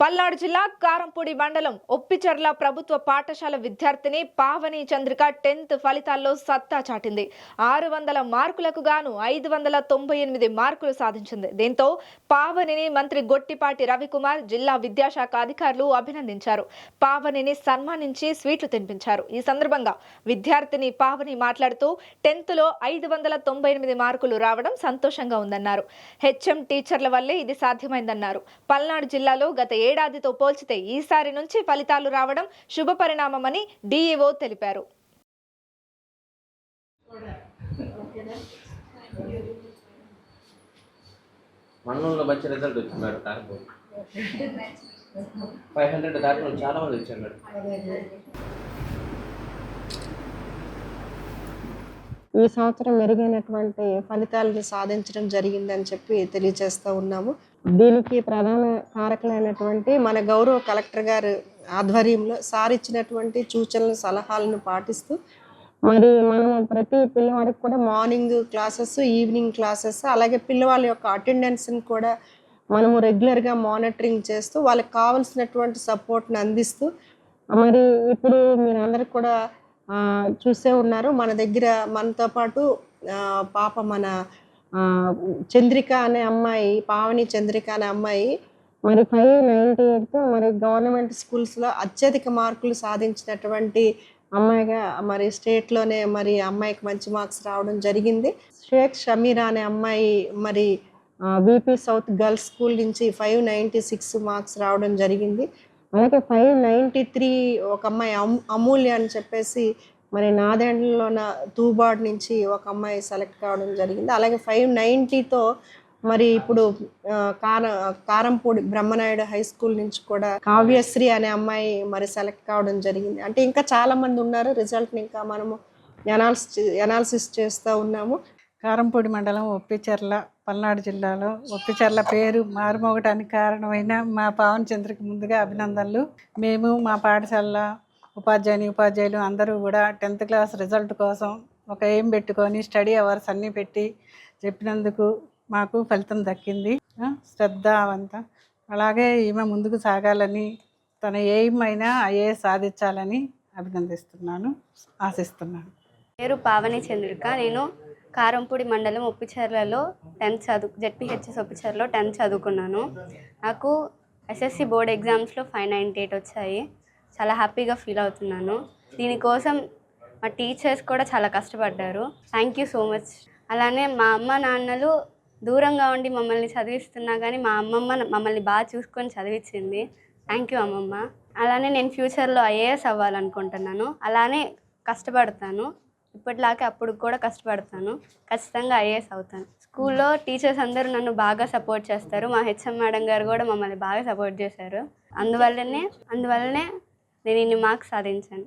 పల్నాడు జిల్లా కారంపూడి మండలం ఒప్పిచర్ల ప్రభుత్వ పాఠశాల విద్యార్థిని పావని చంద్రిక టెన్త్ ఫలితాల్లో సత్తా చాటింది. ఆరు వందల మార్కులకు గాను ఐదు వందల తొంభై ఎనిమిది మార్కులు సాధించింది. దీంతో పావనిని మంత్రి గొట్టిపాటి రవికుమార్ జిల్లా విద్యాశాఖ అధికారులు అభినందించారు. పావనిని సన్మానించి స్వీట్లు తినిపించారు. ఈ సందర్భంగా విద్యార్థిని పావని మాట్లాడుతూ టెన్త్లో ఐదు వందల తొంభై ఎనిమిది మార్కులు రావడం సంతోషంగా ఉందన్నారు. హెచ్ఎం టీచర్ల వల్లే ఇది సాధ్యమైందన్నారు. పల్నాడు జిల్లాలో గత ఏడాదితో పోల్చితే ఈసారి నుంచి ఫలితాలు రావడం శుభ పరిణామమని డీఈఓ తెలిపారు. మంచి రిజల్ట్ వచ్చింది మేడం ఫైవ్ హండ్రెడ్ చాలా మంది వచ్చారు మేడం. ఈ సంవత్సరం మెరుగైనటువంటి ఫలితాలను సాధించడం జరిగిందని చెప్పి తెలియజేస్తూ ఉన్నాము. దీనికి ప్రధాన కారకులైనటువంటి మన గౌరవ కలెక్టర్ గారు ఆధ్వర్యంలో సార్ ఇచ్చినటువంటి సూచనలు సలహాలను పాటిస్తూ మరి మనం ప్రతి పిల్లవాడికి కూడా మార్నింగ్ క్లాసెస్ ఈవినింగ్ క్లాసెస్ అలాగే పిల్లవాళ్ళ యొక్క అటెండెన్స్ని కూడా మనము రెగ్యులర్గా మానిటరింగ్ చేస్తూ వాళ్ళకి కావలసినటువంటి సపోర్ట్ని అందిస్తూ మరి ఇప్పుడు మీరందరూ కూడా చూసే ఉన్నారు. మన దగ్గర మనతో పాటు పాప మన చంద్రిక అనే అమ్మాయి పావని చంద్రిక అనే అమ్మాయి మరి ఫైవ్ నైంటీ ఎయిట్ మరి గవర్నమెంట్ స్కూల్స్లో అత్యధిక మార్కులు సాధించినటువంటి అమ్మాయిగా మరి స్టేట్లోనే మరి అమ్మాయికి మంచి మార్క్స్ రావడం జరిగింది. షేక్ షమీరా అనే అమ్మాయి మరి బీపీ సౌత్ గర్ల్స్ స్కూల్ నుంచి ఫైవ్ నైంటీ సిక్స్ మార్క్స్ రావడం జరిగింది. అలాగే ఫైవ్ నైంటీ త్రీ ఒక అమ్మాయి అమూల్య అని చెప్పేసి మరి నాదెండ్లలోన తూబాడ్ నుంచి ఒక అమ్మాయి సెలెక్ట్ కావడం జరిగింది. అలాగే ఫైవ్ నైంటీతో మరి ఇప్పుడు కార కారంపూడి బ్రహ్మనాయుడు హై స్కూల్ నుంచి కూడా కావ్యశ్రీ అనే అమ్మాయి మరి సెలెక్ట్ కావడం జరిగింది. అంటే ఇంకా చాలామంది ఉన్నారు. రిజల్ట్ని ఇంకా మనము ఎనాలిసిస్ ఎనాలిసిస్ చేస్తూ ఉన్నాము. కారంపూడి మండలం ఒప్పిచెర్ల పల్నాడు జిల్లాలో ఒప్పిచెర్ల పేరు మారుమోగటానికి కారణమైన మా పవన్ చంద్రకి ముందుగా అభినందనలు. మేము మా పాఠశాల ఉపాధ్యాయుని ఉపాధ్యాయులు అందరూ కూడా టెన్త్ క్లాస్ రిజల్ట్ కోసం ఒక ఏం పెట్టుకొని స్టడీ అవర్స్ అన్నీ పెట్టి చెప్పినందుకు మాకు ఫలితం దక్కింది. శ్రద్ధ అవంతా. అలాగే ఈమె ముందుకు సాగాలని తన ఏమైనా అయినా సాధించాలని అభినందిస్తున్నాను ఆశిస్తున్నాను. పేరు పావని చంద్రిక. నేను కారంపూడి మండలం ఒప్పిచర్లలో టెన్త్ చదువు జెడ్పిహెచ్ఎస్ ఒప్పిచర్లో టెన్త్ చదువుకున్నాను. నాకు ఎస్ఎస్సి బోర్డ్ ఎగ్జామ్స్లో ఫైవ్ నైంటీ ఎయిట్ వచ్చాయి. చాలా హ్యాపీగా ఫీల్ అవుతున్నాను. దీనికోసం మా టీచర్స్ కూడా చాలా కష్టపడ్డారు. థ్యాంక్ యూ సో మచ్ అలానే మా అమ్మ నాన్నలు దూరంగా ఉండి మమ్మల్ని చదివిస్తున్నా కానీ మా అమ్మమ్మ మమ్మల్ని బాగా చూసుకొని చదివించింది థ్యాంక్ యూ అమ్మమ్మ. అలానే నేను ఫ్యూచర్లో ఐఏఎస్ అవ్వాలనుకుంటున్నాను. అలానే కష్టపడతాను. ఇప్పటిలాగే అప్పుడు కూడా కష్టపడతాను. ఖచ్చితంగా ఐఏఎస్ అవుతాను. స్కూల్లో టీచర్స్ అందరూ నన్ను బాగా సపోర్ట్ చేస్తారు. మా హెచ్ఎం మేడం గారు కూడా మమ్మల్ని బాగా సపోర్ట్ చేశారు. అందువల్లనే అందువల్లనే నేను ఇన్ని మార్క్స్ సాధించాను.